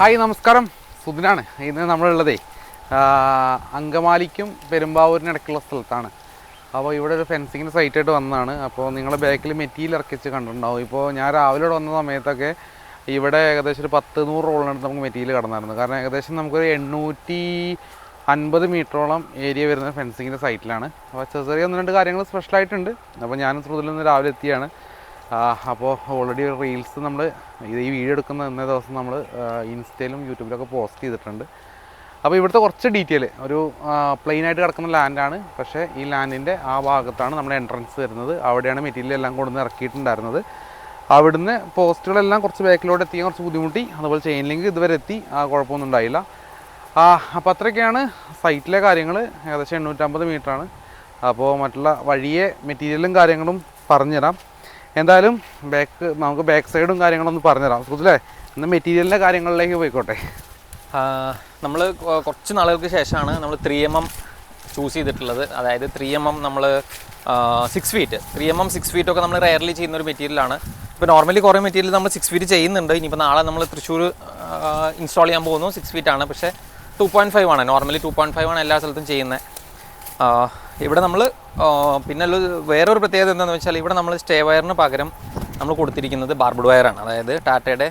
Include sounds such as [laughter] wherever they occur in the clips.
Hi നമസ്കാരം. സുധിനാണ് ഇന്ന് നമ്മളുള്ളതേ അങ്കമാലിക്കും പെരുമ്പാവൂരിനും ഇടയ്ക്കുള്ള സ്ഥലത്താണ്. അപ്പോൾ ഇവിടെ ഒരു ഫെൻസിങ്ങിന്റെ സൈറ്റായിട്ട് വന്നതാണ്. അപ്പോൾ നിങ്ങളുടെ ബാക്കിൽ മെറ്റീരിയൽ ഇറക്കിച്ച് കണ്ടിട്ടുണ്ടാവും. ഇപ്പോൾ ഞാൻ രാവിലെ ഇവിടെ വന്ന സമയത്തൊക്കെ ഇവിടെ ഏകദേശം ഒരു പത്ത് നൂറ് റോളിനടുത്ത് നമുക്ക് മെറ്റീരിയൽ കടന്നായിരുന്നു. കാരണം ഏകദേശം നമുക്കൊരു എണ്ണൂറ്റി അൻപത് മീറ്ററോളം ഏരിയ വരുന്ന ഫെൻസിങ്ങിന്റെ സൈറ്റിലാണ്. അപ്പോൾ ചെറിയ ഒന്ന് രണ്ട് കാര്യങ്ങൾ സ്പെഷ്യലായിട്ടുണ്ട്. അപ്പോൾ ഞാനും ശ്രുതിൽ നിന്ന് രാവിലെ എത്തിയാണ്. അപ്പോൾ ഓൾറെഡി റീൽസ് നമ്മൾ ഇത് ഈ വീഡിയോ എടുക്കുന്ന ഇന്നേ ദിവസം നമ്മൾ ഇൻസ്റ്റയിലും യൂട്യൂബിലൊക്കെ പോസ്റ്റ് ചെയ്തിട്ടുണ്ട്. അപ്പോൾ ഇവിടുത്തെ കുറച്ച് ഡീറ്റെയിൽ ഒരു പ്ലെയിൻ ആയിട്ട് കിടക്കുന്ന ലാൻഡാണ് പക്ഷേ ഈ ലാൻഡിന്റെ ആ ഭാഗത്താണ് നമ്മുടെ എൻട്രൻസ് വരുന്നത്. അവിടെയാണ് മെറ്റീരിയൽ എല്ലാം കൊണ്ടുവന്ന് ഇറക്കിയിട്ടുണ്ടായിരുന്നത്. അവിടുന്ന് പോസ്റ്റുകളെല്ലാം കുറച്ച് ബാക്കിലോട്ട് എത്തിയാൽ കുറച്ച് ബുദ്ധിമുട്ടി. അതുപോലെ ചെയിൻ ലിങ്ക് ഇതുവരെ എത്തി. ആ കുഴപ്പമൊന്നും ഉണ്ടായില്ല. അപ്പോൾ അത്രയൊക്കെയാണ് സൈറ്റിലെ കാര്യങ്ങൾ ഏകദേശം എണ്ണൂറ്റമ്പത് മീറ്ററാണ് അപ്പോൾ മറ്റുള്ള വഴിയെ മെറ്റീരിയലും കാര്യങ്ങളും പറഞ്ഞുതരാം. എന്തായാലും ബാക്ക് നമുക്ക് ബാക്ക് സൈഡും കാര്യങ്ങളൊന്നും പറഞ്ഞുതരാം സുഹൃത്തില്ലേ ഇന്ന് മെറ്റീരിയലിന്റെ കാര്യങ്ങളിലേക്ക് പോയിക്കോട്ടെ. നമ്മൾ കുറച്ച് നാളുകൾക്ക് ശേഷമാണ് നമ്മൾ ത്രീ എം എം ചൂസ് ചെയ്തിട്ടുള്ളത്. അതായത് ത്രീ എം എം നമ്മൾ six feet three M M six feet ഒക്കെ നമ്മൾ റയർലി ചെയ്യുന്ന ഒരു മെറ്റീരിയലാണ് ഇപ്പോൾ നോർമലി കുറേ മെറ്റീരിയൽ നമ്മൾ സിക്സ് ഫീറ്റ് ചെയ്യുന്നുണ്ട്. ഇനിയിപ്പോൾ നാളെ നമ്മൾ തൃശ്ശൂർ ഇൻസ്റ്റാൾ ചെയ്യാൻ പോകുന്നു. സിക്സ് ഫീറ്റ് ആണ്. പക്ഷേ ടു പോയിന്റ് ഫൈവ് ആണ്. നോർമലി ടു പോയിന്റ് ഫൈവ് ആണ് എല്ലാ സ്ഥലത്തും ചെയ്യുന്നത് ഇവിടെ നമ്മൾ പിന്നെ വേറൊരു പ്രത്യേകത എന്താണെന്ന് വെച്ചാൽ ഇവിടെ നമ്മൾ സ്റ്റേ വയറിന് പകരം നമ്മൾ കൊടുത്തിരിക്കുന്നത് ബാർബിഡ് വയറാണ് അതായത് ടാറ്റയുടെ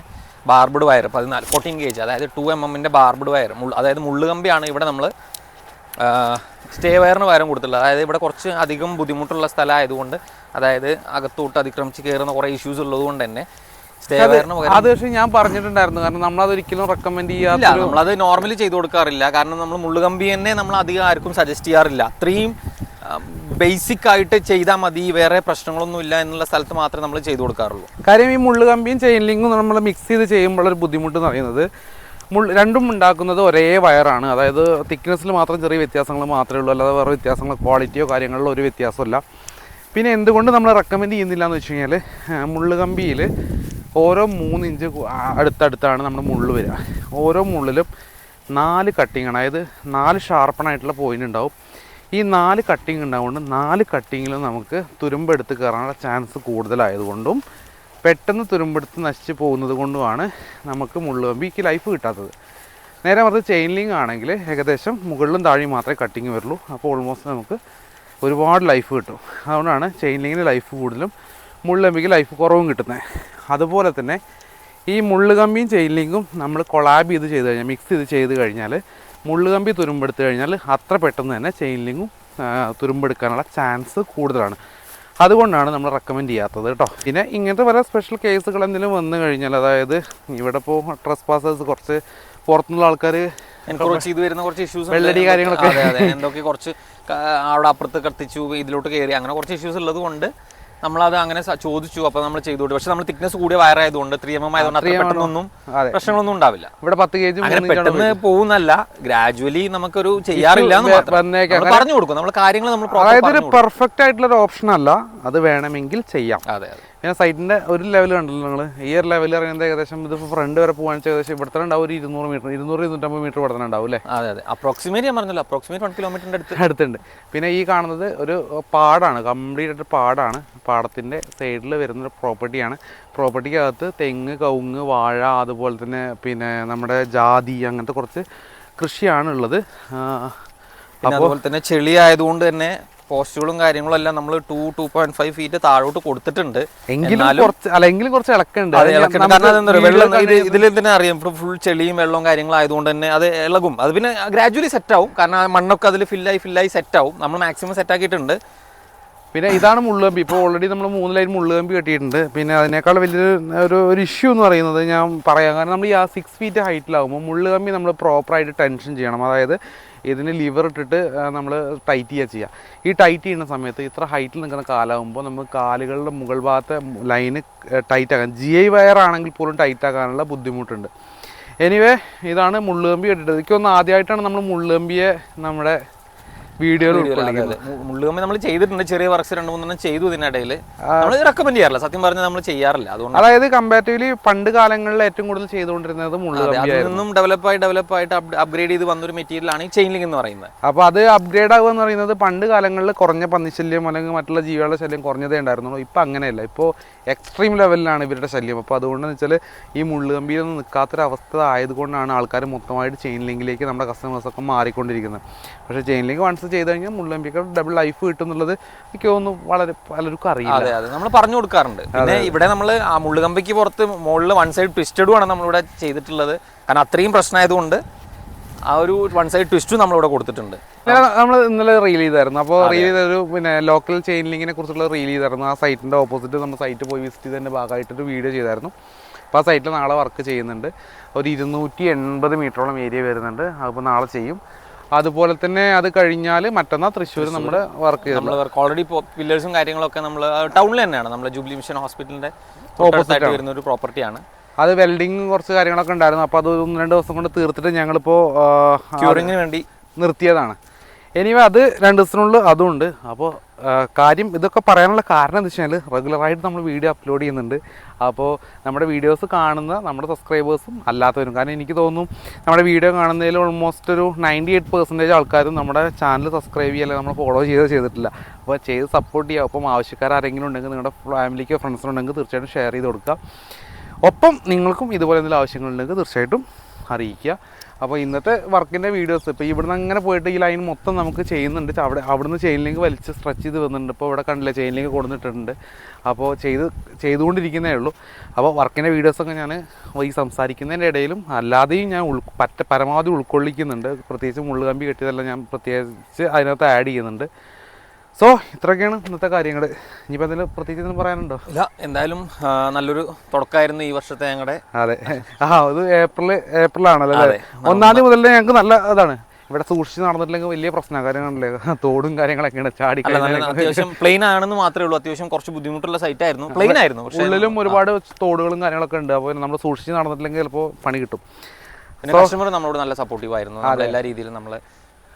ബാർബിഡ് വയർ പതിനാല് ഫോർട്ടീൻ ഗേജ് അതായത് ടു എം എമ്മിന്റെ ബാർബിഡ് വയർ അതായത് മുള്ളുകമ്പിയാണ് ഇവിടെ നമ്മൾ സ്റ്റേ വയറിന് പകരം കൊടുത്തിട്ടുള്ളത്. അതായത് ഇവിടെ കുറച്ച് അധികം ബുദ്ധിമുട്ടുള്ള സ്ഥലമായതുകൊണ്ട് അതായത് അകത്തോട്ട് അതിക്രമിച്ച് കയറുന്ന കുറേ ഇഷ്യൂസ് ഉള്ളത് കൊണ്ട് തന്നെ സ്റ്റേ വയറിന് അത് പക്ഷേ ഞാൻ പറഞ്ഞിട്ടുണ്ടായിരുന്നു. കാരണം നമ്മളത് ഒരിക്കലും റെക്കമെൻഡ് ചെയ്യാറില്ല നമ്മളത് നോർമലി ചെയ്തു കൊടുക്കാറില്ല. കാരണം നമ്മൾ മുള്ളുകമ്പി തന്നെ നമ്മൾ അധികം ആർക്കും സജസ്റ്റ് ചെയ്യാറില്ല. അത്രയും ബേസിക് ആയിട്ട് ചെയ്താൽ മതി. വേറെ പ്രശ്നങ്ങളൊന്നും ഇല്ല എന്നുള്ള സ്ഥലത്ത് മാത്രമേ നമ്മൾ ചെയ്തു കൊടുക്കാറുള്ളൂ. കാര്യം ഈ മുള്ള് കമ്പിയും ചെയിൻ ലിങ്കും നമ്മൾ മിക്സ് ചെയ്ത് ചെയ്യുമ്പോൾ ഒരു ബുദ്ധിമുട്ട് എന്ന് പറയുന്നത് മുള്ള് രണ്ടും ഉണ്ടാക്കുന്നത് ഒരേ വയറാണ്. അതായത് തിക്നെസ്സിൽ മാത്രം ചെറിയ വ്യത്യാസങ്ങൾ മാത്രമേ ഉള്ളൂ. അല്ലാതെ വേറെ വ്യത്യാസങ്ങൾ ക്വാളിറ്റിയോ കാര്യങ്ങളിലോ ഒരു വ്യത്യാസമില്ല പിന്നെ എന്തുകൊണ്ട് നമ്മൾ റെക്കമെൻഡ് ചെയ്യുന്നില്ല എന്ന് വെച്ച് കഴിഞ്ഞാൽ മുള്ള് കമ്പിയിൽ ഓരോ മൂന്ന് ഇഞ്ച് അടുത്തടുത്താണ് നമ്മൾ മുള്ള് വരിക. ഓരോ മുള്ളിലും നാല് കട്ടിങ്ങാണ് അതായത് നാല് ഷാർപ്പണായിട്ടുള്ള പോയിന്റ് ഉണ്ടാവും. ഈ നാല് കട്ടിങ് ഉണ്ടാവുകൊണ്ട് നാല് കട്ടിങ്ങിലും നമുക്ക് തുരുമ്പെടുത്ത് കയറാനുള്ള ചാൻസ് കൂടുതലായതുകൊണ്ടും പെട്ടെന്ന് തുരുമ്പെടുത്ത് നശിച്ച് പോകുന്നത് കൊണ്ടുമാണ് നമുക്ക് മുള്ളുകമ്പിക്ക് ലൈഫ് കിട്ടാത്തത്. നേരെ മറിച്ച് ചെയിൻ ലിങ്ക് ആണെങ്കിൽ ഏകദേശം മുകളിലും താഴെയും മാത്രമേ കട്ടിങ് വരുള്ളൂ. അപ്പോൾ ഓൾമോസ്റ്റ് നമുക്ക് ഒരുപാട് ലൈഫ് കിട്ടും. അതുകൊണ്ടാണ് ചെയിൻ ലിങ്കിന് ലൈഫ് കൂടുതലും മുള്ളുകമ്പിക്ക് ലൈഫ് കുറവും കിട്ടുന്നത് അതുപോലെ തന്നെ ഈ മുള്ളുകമ്പിയും ചെയിൻ ലിങ്കും നമ്മൾ കൊളാബ് ചെയ്ത് ചെയ്ത് കഴിഞ്ഞാൽ മിക്സ് ചെയ്ത് ചെയ്ത് കഴിഞ്ഞാൽ മുള്ളുകമ്പി തുരുമ്പെടുത്തു കഴിഞ്ഞാൽ അത്ര പെട്ടെന്ന് തന്നെ ചെയിൻ ലിങ്ങും തുരുമ്പെടുക്കാനുള്ള ചാൻസ് കൂടുതലാണ്. അതുകൊണ്ടാണ് നമ്മൾ റെക്കമെൻഡ് ചെയ്യാത്തത് കേട്ടോ. പിന്നെ ഇങ്ങനത്തെ പല സ്പെഷ്യൽ കേസുകൾ എന്തെങ്കിലും വന്നു കഴിഞ്ഞാൽ അതായത് ഇവിടെ ഇപ്പോൾ ട്രസ് പാസേഴ്സ് കുറച്ച് പുറത്തുനിന്നുള്ള ആൾക്കാർ എൻക്രോച്ച് ചെയ്ത് വരുന്ന കുറച്ച് ഇഷ്യൂസ് വെള്ളടി കാര്യങ്ങളൊക്കെ. എന്തൊക്കെ കുറച്ച് അവിടെ അപ്പുറത്ത് കത്തിച്ചു ഇതിലോട്ട് കയറി അങ്ങനെ കുറച്ച് ഇഷ്യൂസ് ഉള്ളത് കൊണ്ട് നമ്മളത് അങ്ങനെ ചോദിച്ചു അപ്പോൾ നമ്മൾ ചെയ്തു കൊടുത്തു പക്ഷെ നമ്മൾ തിക്നെസ് കൂടിയ വയറായതുകൊണ്ട് ത്രീ എം എം ആയതുകൊണ്ട് അത്ര 3mm പെട്ടെന്നൊന്നും പ്രശ്നങ്ങളൊന്നും ഉണ്ടാവില്ല. ഇവിടെ പത്ത് കെ ജി അങ്ങനെ പെട്ടെന്ന് പോകുന്നല്ല ഗ്രാജുവലി നമുക്കൊരു ചെയ്യാറില്ല പറഞ്ഞു കൊടുക്കും. നമ്മൾ കാര്യങ്ങൾ നമ്മൾ. പെർഫെക്റ്റ് ആയിട്ടുള്ള ഒരു ഓപ്ഷൻ അല്ല. അത് വേണമെങ്കിൽ ചെയ്യാം. അതെ അതെ. പിന്നെ സൈറ്റിന്റെ ഒരു ലെവൽ കണ്ടല്ലോ നിങ്ങൾ ഈ ഒരു ലെവൽ ഇറങ്ങുന്നത് ഏകദേശം ഇത് ഫ്രണ്ട് വരെ പോകാൻ ഏകദേശം ഇവിടെ തന്നെ ഉണ്ടാവും ഒരു ഇരുന്നൂറ് മീറ്റർ ഇരുന്നൂറ് ഇരുന്നൂറ്റമ്പത് മീറ്റർ ഇവിടെ തന്നെ ഉണ്ടാവും അല്ലേ? അതെ അതെ. അപ്രോക്സിമേറ്റ് ഞാൻ പറഞ്ഞല്ലോ അപ്രോക്സിമേറ്റ് വൺ കിലോമീറ്ററിന്റെ അടുത്ത്. അടുത്തുണ്ട്. പിന്നെ ഈ കാണുന്നത് ഒരു പാടാണ് കംപ്ലീറ്റ് ആയിട്ട് പാടാണ്. പാടത്തിന്റെ സൈഡിൽ വരുന്നൊരു പ്രോപ്പർട്ടിയാണ് പ്രോപ്പർട്ടിക്കകത്ത് തെങ്ങ് കവുങ്ങ് വാഴ അതുപോലെ തന്നെ പിന്നെ നമ്മുടെ ജാതി അങ്ങനത്തെ കുറച്ച് കൃഷിയാണുള്ളത് അതുപോലെ തന്നെ ചെളി ആയതുകൊണ്ട് തന്നെ പോസ്റ്റുകളും കാര്യങ്ങളും എല്ലാം നമ്മൾ two two point five feet താഴോട്ട് കൊടുത്തിട്ടുണ്ട്. എങ്കിലും കുറച്ച് അല്ല കുറച്ച് ഇളക്കുണ്ട്. കാരണം വെള്ളം ഇത് ഇതിൽ തന്നെ അറിയാം. ഇപ്പോൾ ഫുൾ ചെളിയും വെള്ളവും കാര്യങ്ങളും ആയതുകൊണ്ട് തന്നെ അത് ഇളകും. അത് പിന്നെ ഗ്രാജുവലി സെറ്റ് ആവും. കാരണം മണ്ണൊക്കെ അതിൽ ഫില്ലായി ഫില്ലായി സെറ്റ് ആവും. നമ്മൾ മാക്സിമം സെറ്റ് ആക്കിയിട്ടുണ്ട്. പിന്നെ ഇതാണ് മുള്ളുകമ്പി. ഇപ്പോൾ ഓൾറെഡി നമ്മൾ മൂന്ന് ലൈൻ മുള്ളുകമ്പി കെട്ടിയിട്ടുണ്ട്. പിന്നെ അതിനേക്കാൾ വലിയൊരു ഒരു ഒരു ഇഷ്യൂ എന്ന് പറയുന്നത് ഞാൻ പറയാം. കാരണം നമ്മൾ ഈ ആ സിക്സ് ഫീറ്റ് ഹൈറ്റിലാകുമ്പോൾ മുള്ളുകമ്പി നമ്മൾ പ്രോപ്പറായിട്ട് ടെൻഷൻ ചെയ്യണം. അതായത് ഇതിന് ലിവർ ഇട്ടിട്ട് നമ്മൾ ടൈറ്റ് ചെയ്യുക ചെയ്യുക ഈ ടൈറ്റ് ചെയ്യുന്ന സമയത്ത് ഇത്ര ഹൈറ്റിൽ നിൽക്കുന്ന കാലാകുമ്പോൾ നമുക്ക് കാലുകളുടെ മുകൾ ഭാഗത്തെ ലൈന് ടൈറ്റ് ആക്കാൻ ജി ഐ വയർ ആണെങ്കിൽ പോലും ടൈറ്റ് ആക്കാനുള്ള ബുദ്ധിമുട്ടുണ്ട്. എനിവേ ഇതാണ് മുള്ളുകമ്പി കെട്ടിട്ടത് എനിക്കൊന്ന് ആദ്യമായിട്ടാണ് നമ്മൾ മുള്ളുകമ്പിയെ നമ്മുടെ അതെ. മുള്ളുകമ്പി നമ്മൾ ചെയ്തിട്ടുണ്ട്. ചെറിയ വർക്ക്സ് രണ്ട് മൂന്നെണ്ണം ചെയ്തു ഇതിനിടയിൽ നമ്മൾ റെക്കമെൻഡ് ചെയ്യാറില്ല. സത്യം പറഞ്ഞാൽ നമ്മൾ ചെയ്യാറില്ല. അതുകൊണ്ട് അതായത് കമ്പാരിറ്റീവ്ലി പണ്ട് കാലങ്ങളിൽ ഏറ്റവും കൂടുതൽ ചെയ്തുകൊണ്ടിരുന്നത് അതിൽ നിന്നും ഡെവലപ്പായി ഡെവലപ്പായിട്ട് അപ്ഗ്രേഡ് ചെയ്ത് വന്നൊരു മെറ്റീരിയൽ ആണ് ഈ ചെയിൻ ലിങ്ക് എന്ന് പറയുന്നത്. അപ്പോൾ അത് അപ്ഗ്രേഡ് ആകുക എന്ന് പറയുന്നത് പണ്ട് കാലങ്ങളിൽ കുറഞ്ഞ പന്നിശല്യം അല്ലെങ്കിൽ മറ്റുള്ള ജീവികളുടെ ശല്യം കുറഞ്ഞതേ ഉണ്ടായിരുന്നുള്ളൂ. ഇപ്പം അങ്ങനെയല്ല. ഇപ്പോൾ എക്സ്ട്രീം ലെവലിലാണ് ഇവരുടെ ശല്യം. അപ്പോൾ അതുകൊണ്ടെന്ന് വെച്ചാൽ ഈ മുള്ളുകമ്പിയിലൊന്നും നിൽക്കാത്തൊരവസ്ഥ ആയതുകൊണ്ടാണ് ആൾക്കാർ മൊത്തമായിട്ട് ചെയിൻ ലിങ്കിലേക്ക് നമ്മുടെ കസ്റ്റമേഴ്സൊക്കെ മാറിക്കൊണ്ടിരിക്കുന്നത്. പക്ഷേ ചെയിൻ ലിങ്ക് വൺസ് ചെയ്ത് കഴിഞ്ഞാൽ മുള്ളമ്പിക്ക് ഡബിൾ ലൈഫ് കിട്ടും എന്നുള്ളത് എനിക്ക് തോന്നുന്നു വളരെ പലർക്കും അറിയാം അതെ അതെ. നമ്മൾ പറഞ്ഞു കൊടുക്കാറുണ്ട്. പിന്നെ ഇവിടെ നമ്മൾ ആ മുള്ളുകമ്പിക്ക് പുറത്ത് മുകളിൽ വൺ സൈഡ് ട്വിസ്റ്റഡും ആണ് നമ്മളിവിടെ ചെയ്തിട്ടുള്ളത്. കാരണം അത്രയും പ്രശ്നമായതുകൊണ്ട് ആ ഒരു വൺ സൈഡ് ട്വിസ്റ്റും നമ്മളിവിടെ കൊടുത്തിട്ടുണ്ട്. നമ്മൾ ഇന്നലെ റീൽ ചെയ്തായിരുന്നു. അപ്പോൾ റീൽ ചെയ്തൊരു പിന്നെ ലോക്കൽ ചെയിൻ ലിങ്കിനെ കുറിച്ചുള്ള റീൽ ചെയ്തായിരുന്നു. ആ സൈറ്റിന്റെ ഓപ്പോസിറ്റ് നമ്മൾ സൈറ്റ് പോയി വിസിറ്റ് ചെയ്തതിന്റെ ഭാഗമായിട്ടൊരു വീഡിയോ ചെയ്തായിരുന്നു. അപ്പോൾ ആ സൈറ്റിൽ നാളെ വർക്ക് ചെയ്യുന്നുണ്ട്. ഒരു ഇരുന്നൂറ്റി എൺപത് മീറ്ററോളം ഏരിയ വരുന്നുണ്ട്. അപ്പോൾ നാളെ ചെയ്യും. അതുപോലെ തന്നെ അത് കഴിഞ്ഞാൽ മറ്റന്നാ തൃശ്ശൂർ നമ്മൾ വർക്ക് ചെയ്തു നമ്മൾ ഓൾറെഡി പില്ലേഴ്സും കാര്യങ്ങളൊക്കെ നമ്മൾ ടൗണിൽ തന്നെയാണ്. നമ്മൾ ജൂബിലി മിഷൻ ഹോസ്പിറ്റലിന്റെ ഓപ്പോസിറ്റ് വരുന്ന ഒരു പ്രോപ്പർട്ടിയാണ് അത് വെൽഡിങ് കുറച്ച് കാര്യങ്ങളൊക്കെ ഉണ്ടായിരുന്നു. അപ്പോൾ അത് ഒന്ന് രണ്ട് ദിവസം കൊണ്ട് തീർത്തിട്ട് ഞങ്ങളിപ്പോൾ ക്യൂറിങ്ങിന് വേണ്ടി നിർത്തിയതാണ്. എനിവേ അത് രണ്ട് ദിവസത്തിനുള്ളിൽ അതുണ്ട്. അപ്പോൾ കാര്യം ഇതൊക്കെ പറയാനുള്ള കാരണം എന്താ വെച്ചാൽ റെഗുലറായിട്ട് നമ്മൾ വീഡിയോ അപ്ലോഡ് ചെയ്യുന്നുണ്ട്. അപ്പോൾ നമ്മുടെ വീഡിയോസ് കാണുന്ന നമ്മുടെ സബ്സ്ക്രൈബേഴ്സും അല്ലാത്തവരും. കാരണം എനിക്ക് തോന്നുന്നു നമ്മുടെ വീഡിയോ കാണുന്നതിൽ ഓൾമോസ്റ്റ് ഒരു നയന്റി എയ്റ്റ് പെർസെന്റേജ് ആൾക്കാരും നമ്മുടെ ചാനൽ സബ്സ്ക്രൈബ് ചെയ്യല്ല നമ്മൾ ഫോളോ ചെയ്ത് ചെയ്തിട്ടില്ല. അപ്പോൾ ചെയ്ത് സപ്പോർട്ട് ചെയ്യുക. അപ്പം ആവശ്യക്കാർ ആരെങ്കിലും ഉണ്ടെങ്കിൽ നിങ്ങളുടെ ഫാമിലിക്കോ ഫ്രണ്ട്സിനുണ്ടെങ്കിൽ തീർച്ചയായിട്ടും ഷെയർ ചെയ്ത് കൊടുക്കുക. ഒപ്പം നിങ്ങൾക്കും ഇതുപോലെ എന്തെങ്കിലും ആവശ്യങ്ങളുണ്ടെങ്കിൽ തീർച്ചയായിട്ടും അറിയിക്കുക. അപ്പോൾ ഇന്നത്തെ വർക്കിന്റെ വീഡിയോസ് ഇപ്പോൾ ഇവിടുന്ന് അങ്ങനെ പോയിട്ട് ഈ ലൈൻ മൊത്തം നമുക്ക് ചെയ്യുന്നുണ്ട്. അവിടെ അവിടുന്ന് ചെയിൻ ലിങ്ക് വലിച്ച് സ്ട്രെച്ച് ചെയ്ത് വന്നിട്ടുണ്ട്. ഇപ്പോൾ ഇവിടെ കണ്ടില്ല ചെയിൻ ലിങ്ക് കൊടുത്തിട്ടുണ്ട് അപ്പോൾ ചെയ്ത് ചെയ്തുകൊണ്ടിരിക്കുന്നേ ഉള്ളൂ. അപ്പോൾ വർക്കിന്റെ വീഡിയോസൊക്കെ ഞാൻ ഈ സംസാരിക്കുന്നതിന്റെ ഇടയിലും അല്ലാതെയും ഞാൻ ഉൾ പറ്റ പരമാവധി ഉൾക്കൊള്ളിക്കുന്നുണ്ട്. പ്രത്യേകിച്ച് മുള്ളുകമ്പി കെട്ടിയതെല്ലാം ഞാൻ പ്രത്യേകിച്ച് അതിനകത്ത് ആഡ് ചെയ്യുന്നുണ്ട്. സോ ഇത്രയൊക്കെയാണ് ഇന്നത്തെ കാര്യങ്ങൾ ഇനിയിപ്പോൾ എന്തെങ്കിലും പ്രത്യേകിച്ച് ഒന്നും പറയാനുണ്ടോ? ഇല്ല എന്തായാലും നല്ലൊരു തുടക്കമായിരുന്നു ഈ വർഷത്തെ ഞങ്ങളുടെ അതെ. ആ അത് ഏപ്രിൽ ഏപ്രിലാണല്ലോ അതെ. അല്ലേ ഒന്നാം തീയതി മുതൽ ഞങ്ങൾക്ക് നല്ല ഇതാണ്. ഇവിടെ സൂക്ഷിച്ച് നടന്നിട്ടില്ലെങ്കിൽ വലിയ പ്രശ്നം കാര്യങ്ങളല്ലേ തോടും കാര്യങ്ങളൊക്കെയാണ് ചാടി അത്യാവശ്യം പ്ലെയിൻ ആണെന്ന് മാത്രമേ ഉള്ളൂ. അത്യാവശ്യം കുറച്ച് ബുദ്ധിമുട്ടുള്ള സൈറ്റ് ആയിരുന്നു. പ്ലെയിൻ ആയിരുന്നു ഉള്ളിലും ഒരുപാട് തോടുകളും കാര്യങ്ങളൊക്കെ ഉണ്ട്. അപ്പോൾ നമ്മൾ സൂക്ഷിച്ച് നടന്നിട്ടില്ലെങ്കിൽ ചിലപ്പോൾ പണി കിട്ടും. കസ്റ്റമർ നമ്മളോട് നല്ല സപ്പോർട്ടീവ് ആയിരുന്നു. എല്ലാ രീതിയിലും നമ്മൾ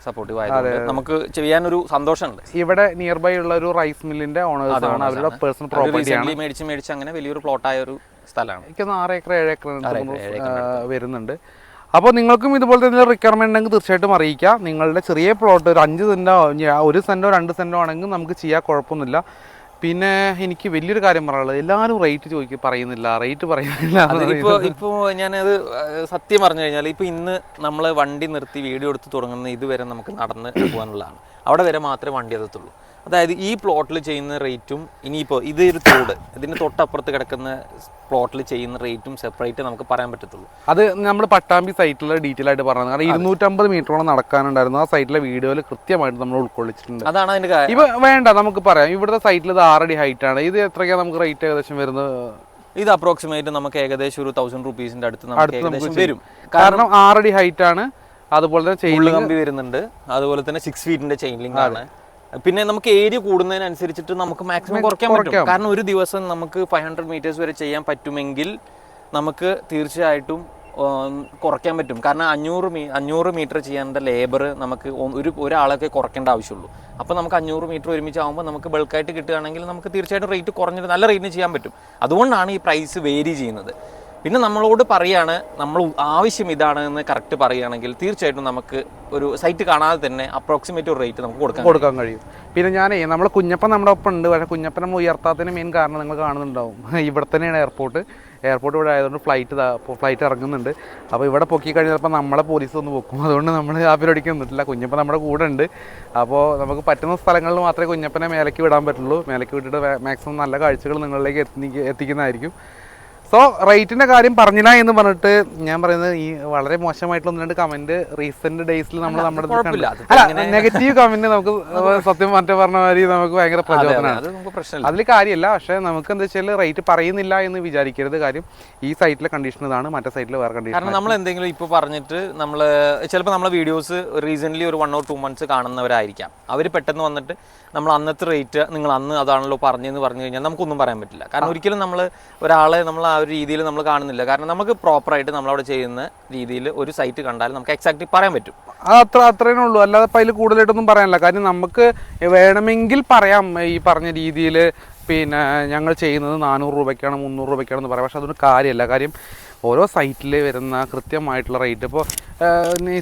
സപ്പോർട്ടീവ് ആയതുകൊണ്ട് നമുക്ക് ചെയ്യാനൊരു സന്തോഷമുണ്ട്. ഇവിടെ നിയർ ബൈ ഉള്ള ഒരു റൈസ് മില്ലിന്റെ ഓണേഴ്സ് ആണ് അവരുടെ പേഴ്സണൽ പ്രോപ്പർട്ടിയാണ് മേടിച്ച് മേടിച്ച് അങ്ങനെ വലിയൊരു പ്ലോട്ടായ ഒരു സ്ഥലമാണ്. എനിക്കൊന്ന് ആറ് ഏക്കർ ഏഴ് ഏക്കർ വരുന്നുണ്ട്. അപ്പോൾ നിങ്ങൾക്കും ഇതുപോലത്തെ എന്തെങ്കിലും റിക്വയർമെന്റ് ഉണ്ടെങ്കിൽ തീർച്ചയായിട്ടും അറിയിക്കാം. നിങ്ങളുടെ ചെറിയ പ്ലോട്ട് ഒരു അഞ്ച് സെന്റോ ഒരു സെന്റോ രണ്ട് സെന്റോ ആണെങ്കിൽ നമുക്ക് ചെയ്യാൻ കുഴപ്പമൊന്നുമില്ല. പിന്നെ എനിക്ക് വലിയൊരു കാര്യം പറയാനുള്ളത്. എല്ലാവരും റേറ്റ് ചോദിക്കും പറയുന്നില്ല. റേറ്റ് പറയുന്നില്ല ഇപ്പോൾ ഇപ്പോൾ ഞാനത് സത്യം പറഞ്ഞു കഴിഞ്ഞാൽ ഇപ്പോൾ ഇന്ന് നമ്മൾ വണ്ടി നിർത്തി വീഡിയോ എടുത്ത് തുടങ്ങുന്ന ഇതുവരെ നമുക്ക് നടന്ന് പോകാനുള്ളതാണ്. അവിടെ വരെ മാത്രമേ വണ്ടി എത്തത്തുള്ളൂ. അതായത് ഈ പ്ലോട്ടിൽ ചെയ്യുന്ന റേറ്റും ഇനിയിപ്പോൾ ഇത് ഒരു തോട് ഇതിന് തൊട്ടപ്പുറത്ത് കിടക്കുന്ന പ്ലോട്ടിൽ ചെയ്യുന്ന റേറ്റും സെപ്പറേറ്റ് നമുക്ക് പറയാൻ പറ്റത്തുള്ളൂ. അത് നമ്മൾ പട്ടാമ്പി സൈറ്റിൽ ഡീറ്റെയിൽ ആയിട്ട് പറഞ്ഞത് കാരണം ഇരുന്നൂറ്റമ്പത് മീറ്ററോളം നടക്കാനുണ്ടായിരുന്നു. ആ സൈറ്റിലെ വീഡിയോയിൽ കൃത്യമായിട്ട് നമ്മൾ ഉൾക്കൊള്ളിച്ചിട്ടുണ്ട്. അതാണ് അതിന്റെ കാര്യം ഇവ വേണ്ട നമുക്ക് പറയാം. ഇവിടുത്തെ സൈറ്റിൽ ഇത് ആറടി ഹൈറ്റ് ആണ്. ഇത് എത്രയ്ക്കാണ് നമുക്ക് റേറ്റ് ഏകദേശം വരുന്നത്? ഇത് അപ്രോക്സിമേറ്റ് നമുക്ക് ഏകദേശം ഒരു തൗസൻഡ് റുപ്പീസിന്റെ അടുത്ത് നമുക്ക് ഏകദേശം വരും. കാരണം ആറടി ഹൈറ്റ് ആണ്. അതുപോലെ തന്നെ ചെയിൻ കമ്പി വരുന്നുണ്ട്. അതുപോലെ തന്നെ സിക്സ് ഫീറ്റിന്റെ ചെയിൻ ലിങ്ക് ആണ്. പിന്നെ നമുക്ക് ഏരിയ കൂടുന്നതിനനുസരിച്ചിട്ട് നമുക്ക് മാക്സിമം കുറയ്ക്കാൻ പറ്റും. കാരണം ഒരു ദിവസം നമുക്ക് ഫൈവ് ഹൺഡ്രഡ് മീറ്റേഴ്സ് വരെ ചെയ്യാൻ പറ്റുമെങ്കിൽ നമുക്ക് തീർച്ചയായിട്ടും കുറയ്ക്കാൻ പറ്റും. കാരണം അഞ്ഞൂറ് മീ അഞ്ഞൂറ് മീറ്റർ ചെയ്യേണ്ട ലേബർ നമുക്ക് ഒരു ഒരാളൊക്കെ കുറയ്ക്കേണ്ട ആവശ്യമുള്ളൂ. അപ്പോൾ നമുക്ക് അഞ്ഞൂറ് മീറ്റർ ഒരുമിച്ച് ആകുമ്പോൾ നമുക്ക് ബൾക്കായിട്ട് കിട്ടുകയാണെങ്കിൽ നമുക്ക് തീർച്ചയായിട്ടും റേറ്റ് കുറഞ്ഞിട്ട് നല്ല റേറ്റിന് ചെയ്യാൻ പറ്റും. അതുകൊണ്ടാണ് ഈ പ്രൈസ് വേരി ചെയ്യുന്നത്. പിന്നെ നമ്മളോട് പറയാണ് നമ്മൾ ആവശ്യം ഇതാണ് എന്ന് കറക്റ്റ് പറയുകയാണെങ്കിൽ തീർച്ചയായിട്ടും നമുക്ക് ഒരു സൈറ്റ് കാണാതെ തന്നെ അപ്രോക്സിമേറ്റ് ഒരു റേറ്റ് നമുക്ക് കൊടുക്കാൻ കൊടുക്കാൻ കഴിയും. പിന്നെ ഞാനേ നമ്മൾ കുഞ്ഞപ്പൻ നമ്മുടെ ഒപ്പം ഉണ്ട്. പക്ഷേ കുഞ്ഞപ്പൻ നമ്മൾ ഉയർത്താത്തതിന് മെയിൻ കാരണം നിങ്ങൾ കാണുന്നുണ്ടാവും. [laughs] ഇവിടെ തന്നെയാണ് എയർപോർട്ട് എയർപോർട്ട് ഇവിടെ ആയതുകൊണ്ട് ഫ്ലൈറ്റ് ഫ്ലൈറ്റ് ഇറങ്ങുന്നുണ്ട്. അപ്പോൾ ഇവിടെ പൊക്കി കഴിഞ്ഞാൽ ചിലപ്പോൾ നമ്മളെ പോലീസ് ഒന്ന് പൊക്കും. അതുകൊണ്ട് നമ്മൾ ആ പരിപാടിക്ക് നിന്നിട്ടില്ല. കുഞ്ഞപ്പൻ നമ്മുടെ കൂടെ ഉണ്ട്. അപ്പോൾ നമുക്ക് പറ്റുന്ന സ്ഥലങ്ങളിൽ മാത്രമേ കുഞ്ഞപ്പനെ മേലേക്ക് വിടാൻ പറ്റുള്ളൂ. മേലേക്ക് വിട്ടിട്ട് മാക്സിമം നല്ല കാഴ്ചകൾ നിങ്ങളിലേക്ക് എത്തി എത്തിക്കുന്നതായിരിക്കും. സോ റേറ്റിന്റെ കാര്യം പറഞ്ഞില്ല എന്ന് പറഞ്ഞിട്ട് ഞാൻ പറയുന്നത് ഈ വളരെ മോശമായിട്ടുള്ള ഒന്ന് രണ്ട് കമന്റ് റീസെന്റ് ഡേയ്സിൽ നമ്മൾ നമ്മുടെ അല്ല നെഗറ്റീവ് കമന്റ് നമുക്ക് സത്യം മറ്റേ പറഞ്ഞ മാതിരി നമുക്ക് ഭയങ്കര പ്രചോദനമാണ്. അതിൽ കാര്യമല്ല. പക്ഷേ നമുക്ക് എന്താ വെച്ചാൽ റേറ്റ് പറയുന്നില്ല എന്ന് വിചാരിക്കരുത്. കാര്യം ഈ സൈറ്റിലെ കണ്ടീഷൻ ഇതാണ്. മറ്റേ സൈറ്റിൽ വേറെ കണ്ടീഷൻ കാരണം നമ്മൾ എന്തെങ്കിലും ഇപ്പോൾ പറഞ്ഞിട്ട് നമ്മൾ ചിലപ്പോൾ നമ്മളെ വീഡിയോസ് റീസെന്റ്ലി ഒരു വൺ ഓർ ടു മന്ത്സ് കാണുന്നവരായിരിക്കാം. അവർ പെട്ടെന്ന് വന്നിട്ട് നമ്മൾ അന്നത്തെ റേറ്റ് നിങ്ങൾ അന്ന് അതാണല്ലോ പറഞ്ഞതെന്ന് പറഞ്ഞു കഴിഞ്ഞാൽ നമുക്കൊന്നും പറയാൻ പറ്റില്ല. കാരണം ഒരിക്കലും നമ്മൾ ഒരാളെ നമ്മൾ ആ ഒരു രീതിയിൽ നമ്മൾ കാണുന്നില്ല. കാരണം നമുക്ക് പ്രോപ്പറായിട്ട് നമ്മളവിടെ ചെയ്യുന്ന രീതിയിൽ ഒരു സൈറ്റ് കണ്ടാൽ നമുക്ക് എക്സാക്ട് പറയാൻ പറ്റും. അത് അത്ര അത്രേ ഉള്ളൂ. അല്ലാതെ അതിൽ കൂടുതലായിട്ടൊന്നും പറയാനില്ല. കാരണം നമുക്ക് വേണമെങ്കിൽ പറയാം. ഈ പറഞ്ഞ രീതിയിൽ പിന്നെ ഞങ്ങൾ ചെയ്യുന്നത് നാനൂറ് രൂപയ്ക്കാണ് മുന്നൂറ് രൂപയ്ക്കാണെന്ന് പറയാം. പക്ഷെ അതൊന്നും കാര്യമല്ല. കാര്യം ഓരോ സൈറ്റിൽ വരുന്ന കൃത്യമായിട്ടുള്ള റേറ്റ് ഇപ്പോൾ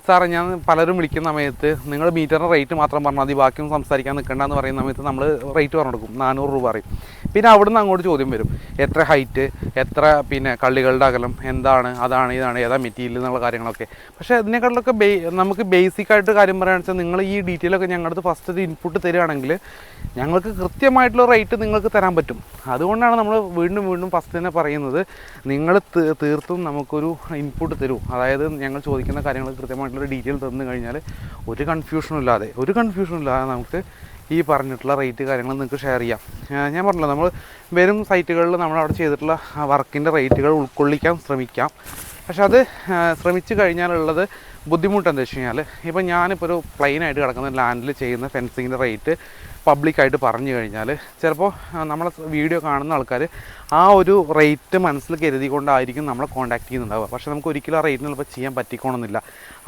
സാറേ ഞാൻ പലരും വിളിക്കുന്ന സമയത്ത് നിങ്ങൾ മീറ്ററിന്റെ റേറ്റ് മാത്രം പറഞ്ഞാൽ മതി. ബാക്കിയൊന്നും സംസാരിക്കാൻ നിൽക്കണ്ട എന്ന് പറയുന്ന സമയത്ത് നമ്മൾ റേറ്റ് പറഞ്ഞു കൊടുക്കും. നാനൂറ് രൂപ പറയും. പിന്നെ അവിടുന്ന് അങ്ങോട്ട് ചോദ്യം വരും. എത്ര ഹൈറ്റ് എത്ര പിന്നെ കള്ളികളുടെ അകലം എന്താണ് അതാണ് ഇതാണ് ഏതാ മെറ്റീരിയൽ എന്നുള്ള കാര്യങ്ങളൊക്കെ. പക്ഷേ അതിനേക്കാളൊക്കെ ബേ നമുക്ക് ബേസിക് ആയിട്ട് കാര്യം പറയുകയാണെന്ന് വെച്ചാൽ നിങ്ങൾ ഈ ഡീറ്റെയിൽ ഒക്കെ ഞങ്ങളുടെ ഫസ്റ്റ് ഒരു ഇൻപുട്ട് തരികയാണെങ്കിൽ ഞങ്ങൾക്ക് കൃത്യമായിട്ടുള്ള റേറ്റ് നിങ്ങൾക്ക് തരാൻ പറ്റും. അതുകൊണ്ടാണ് നമ്മൾ വീണ്ടും വീണ്ടും ഫസ്റ്റ് തന്നെ പറയുന്നത് നിങ്ങൾ തീർത്തും നമുക്കൊരു ഇൻപുട്ട് തരൂ. അതായത് ഞങ്ങൾ ചോദിക്കുന്ന കാര്യങ്ങൾ കൃത്യമായിട്ടുള്ള ഡീറ്റെയിൽ തന്നു കഴിഞ്ഞാൽ ഒരു കൺഫ്യൂഷനും ഇല്ലാതെ ഒരു കൺഫ്യൂഷനും ഇല്ലാതെ നമുക്ക് ഈ പറഞ്ഞിട്ടുള്ള റേറ്റ് കാര്യങ്ങൾ നിങ്ങൾക്ക് ഷെയർ ചെയ്യാം. ഞാൻ പറഞ്ഞല്ലോ നമ്മൾ വരും സൈറ്റുകളിൽ നമ്മൾ അവിടെ ചെയ്തിട്ടുള്ള വർക്കിന്റെ റേറ്റുകൾ ഉൾക്കൊള്ളിക്കാൻ ശ്രമിക്കാം. പക്ഷെ അത് ശ്രമിച്ചു കഴിഞ്ഞാലുള്ളത് ബുദ്ധിമുട്ട് എന്താ വെച്ച് കഴിഞ്ഞാൽ ഇപ്പോൾ ഞാനിപ്പോൾ ഒരു പ്ലെയിനായിട്ട് കിടക്കുന്ന ലാൻഡിൽ ചെയ്യുന്ന ഫെൻസിങ്ങിന്റെ റേറ്റ് പബ്ലിക്കായിട്ട് പറഞ്ഞു കഴിഞ്ഞാൽ ചിലപ്പോൾ നമ്മളെ വീഡിയോ കാണുന്ന ആൾക്കാർ ആ ഒരു റേറ്റ് മനസ്സിൽ കരുതിക്കൊണ്ടായിരിക്കും നമ്മളെ കോൺടാക്ട് ചെയ്യുന്നുണ്ടാവുക. പക്ഷേ നമുക്ക് ഒരിക്കലും ആ റേറ്റിന് ചിലപ്പോൾ ചെയ്യാൻ പറ്റിക്കോണമെന്നില്ല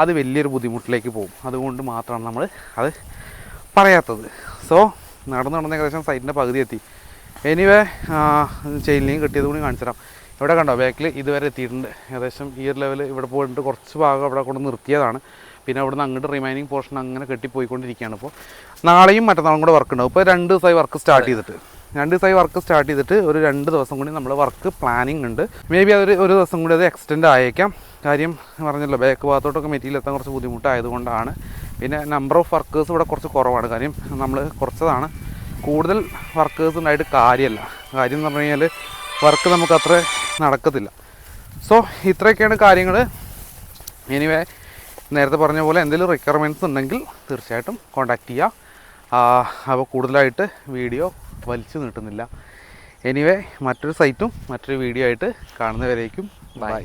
അത് വലിയൊരു ബുദ്ധിമുട്ടിലേക്ക് പോകും. അതുകൊണ്ട് മാത്രമാണ് നമ്മൾ അത് പറയാത്തത്. സോ നടന്ന് നടന്ന് ഏകദേശം സൈറ്റിന്റെ പകുതി എത്തി. എനിവേ ചെയിനിലേയും കിട്ടിയത് കൂടി കാണിച്ചു തരാം. ഇവിടെ കണ്ടോ ബാക്കിൽ ഇതുവരെ എത്തിയിട്ടുണ്ട്. ഏകദേശം ഈ ഒരു ലെവൽ ഇവിടെ പോയിട്ട് കുറച്ച് ഭാഗം അവിടെ കൊണ്ട് നിർത്തിയതാണ്. പിന്നെ അവിടുന്ന് അങ്ങോട്ട് റിമൈനിങ് പോർഷൻ അങ്ങനെ കെട്ടിപ്പോയിക്കൊണ്ടിരിക്കുകയാണ് ഇപ്പോൾ. നാളെയും മറ്റന്നാളും കൂടെ വർക്ക് ഉണ്ടാവും. ഇപ്പോൾ രണ്ട് ദിവസമായി വർക്ക് സ്റ്റാർട്ട് ചെയ്തിട്ട്. രണ്ട് ദിവസമായി വർക്ക് സ്റ്റാർട്ട് ചെയ്തിട്ട് ഒരു രണ്ട് ദിവസം കൂടി നമ്മൾ വർക്ക് പ്ലാനിങ് ഉണ്ട്. മേ ബി അതൊരു ഒരു ദിവസം കൂടി അത് എക്സ്റ്റെൻഡ് ആയേക്കാം. കാര്യം പറഞ്ഞല്ലോ ബാക്ക് ഭാഗത്തോട്ടൊക്കെ മെറ്റീരിയൽ എത്താൻ കുറച്ച് ബുദ്ധിമുട്ടായതുകൊണ്ടാണ്. പിന്നെ നമ്പർ ഓഫ് വർക്കേഴ്സ് ഇവിടെ കുറച്ച് കുറവാണ്. കാര്യം നമ്മൾ കുറച്ചതാണ്. കൂടുതൽ വർക്കേഴ്സ് ഉണ്ടായിട്ട് കാര്യമല്ല കാര്യം എന്ന് പറഞ്ഞു കഴിഞ്ഞാൽ വർക്ക് നമുക്ക് അത്ര നടക്കത്തില്ല. സോ ഇത്രയൊക്കെയാണ് കാര്യങ്ങൾ എനിവേ നേരത്തെ പറഞ്ഞ പോലെ എന്തെങ്കിലും റിക്വയർമെന്റ്സ് ഉണ്ടെങ്കിൽ തീർച്ചയായിട്ടും കോൺടാക്റ്റ് ചെയ്യുക അപ്പോൾ കൂടുതലായിട്ട് വീഡിയോ വലിച്ചു നീട്ടുന്നില്ല. എനിവേ മറ്റൊരു സൈറ്റും മറ്റൊരു വീഡിയോ ആയിട്ട് കാണുന്നവരേക്കും ബൈ